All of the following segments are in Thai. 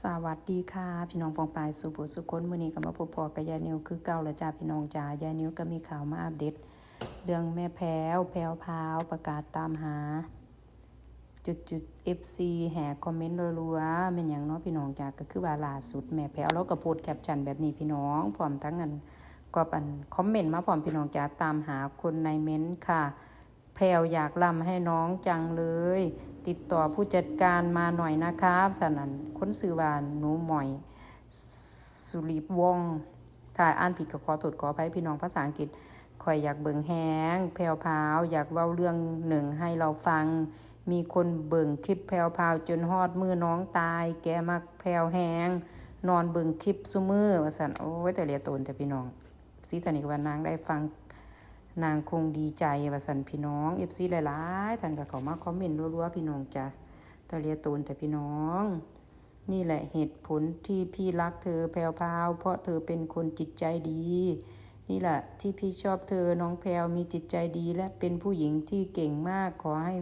สวัสดีค่ะ พี่น้องปองปายสุบุสุคนมือนี้ก็มาพบพอกับยายนิวคือเก่าแล้วจ้าพี่น้องจ้ายายนิวก็มีข่าวมาอัปเดตเรื่องแม่แพ้วแพรวพราวประกาศตามหา จุดจุด FC แห่คอมเมนต์รัวๆเป็นอย่างนาะพี่น้องจ้าก็คือว่าล่าสุดแม่แพ้วแล้วก็โพสต์แคปชั่นแบบนี้พี่น้องพร้อมทั้งกันก็อันคอมเมนต์มาพร้อมพี่น้องจ้าตามหาคนในเม้นต์ค่ะ แพรวอยากลำให้น้องจังเลย ติดต่อผู้จัดการมาหน่อยนะครับสนันค้นสื่อวานหนูหมอย สุริวงถ้าอ่านผิดก็ขอโทษขออภัยพี่น้องภาษาอังกฤษคอยอยากเบิ่งแฮงแพรวพาวอยากเว้าเรื่องหนึ่งให้เราฟัง มีคนเบิ่งคลิปแพรวพาวจนฮอดมือน้องตาย แกมักแพรวแฮงนอนเบิ่งคลิปซุมือว่าสันโอ้ยแต่เรียตนแต่พี่น้องสีตานิกว่านางได้ฟัง นางคงดีใจว่าสันพี่น้องเอฟซีหลายๆท่านก็เข้ามาคอมเมนต์รัวๆพี่น้องจ้ะตะเรียตูนแต่พี่น้อง นี่แหละเหตุผลที่พี่รักเธอแพรวพาวเพราะเธอเป็นคนจิตใจดี นี่แหละที่พี่ชอบเธอน้องแพรวมีจิตใจดีและเป็นผู้หญิงที่เก่งมากขอให้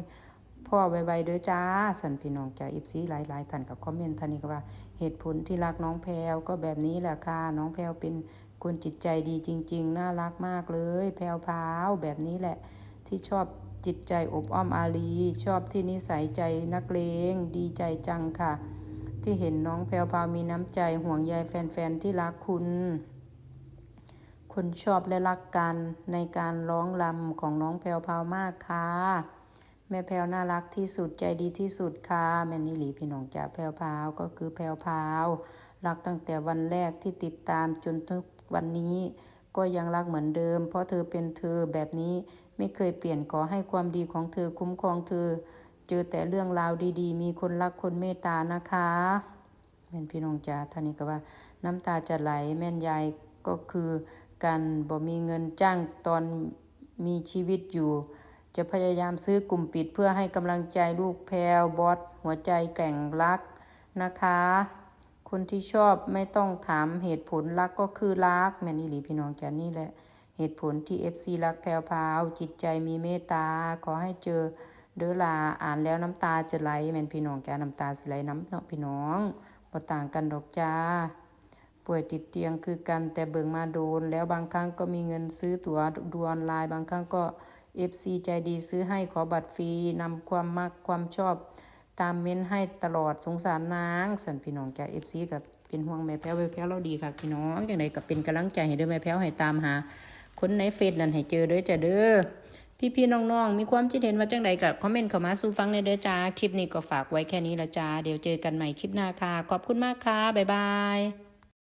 พ่อไวๆด้อจ้าสันพี่น้องจ้าเอฟซีหลายๆท่านกับคอมเมนต์ท่านนี้ก็ว่า เหตุผลที่รักน้องแพรวก็แบบนี้แหละค่ะน้องแพรวเป็น คนจิตใจดีจริง ๆ น่ารักมากเลย แพวพาวแบบนี้แหละ ที่ชอบจิตใจอบอ้อมอารีชอบที่นิสัยใจนักเลงดีใจจังค่ะ ที่เห็นน้องแพวพาวมีน้ำใจห่วงใยแฟนๆที่รักคุณคนชอบและรักกันในการร้องลำของน้องแพวพาวมากค่ะ แม่แพวน่ารักที่สุดใจดีที่สุดค่ะแม่นิหลีพี่น้องจ๋าแพวพาวก็คือแพวพาวรักตั้งแต่วันแรกที่ติดตามจนทุก วันนี้ ก็ยังรักเหมือนเดิม เพราะเธอเป็นเธอแบบนี้ไม่เคยเปลี่ยนขอให้ความดีของเธอคุ้มครองเธอ เจอแต่เรื่องราวดีๆ มีคนรักคนเมตตานะคะแม่นพี่น้องจ๋าท่านนี้ก็ว่า น้ำตาจะไหลแม่นยายก็คือการบ่มีเงินจ้างตอนมีชีวิตอยู่ จะพยายามซื้อกลุ่มปิดเพื่อให้กำลังใจลูกแพรวบอสหัวใจแกร่งรักนะคะ คนที่ชอบไม่ต้องถามเหตุผลรักก็คือรักแม่นอี่หลีพี่น้องแกนี่แหละ เหตุผลที่ FC รักแพรวพาวจิตใจมีเมตตาขอให้เจอเด้อลาอ่านแล้วน้ำตาจะไหลแม่นพี่น้องแกน้ำตาสิไหลน้ำเนาะพี่น้องบ่ต่างกันดอกจ้าป่วยติดเตียงคือกันแต่เบิ่งมาโดน แล้วบางครั้งก็มีเงินซื้อตั๋วดูออนไลน์บางครั้งก็ FC ใจดีซื้อให้ขอบัตรฟรีนำความมักความชอบ ตามเม้นให้ตลอดสงสารนางสันพี่น้องจาก FC กับเป็นห่วงแม่แพ้วแม่แพ้วเราดีค่ะพี่น้องอย่างไรกับเป็นกำลังใจให้เด้อแม่แพ้วให้ตามหา คนในเฟซนั่นให้เจอเด้อจ้ะเด้อพี่ๆน้องๆมีความคิดเห็นว่าจังไดกับคอมเมนต์เข้ามาสู่ฟังในเด้อจ้าคลิปนี้ก็ฝากไว้แค่นี้ละจ้าเดี๋ยวเจอกันใหม่คลิปหน้าค่ะขอบคุณมากค่ะบ๊ายบาย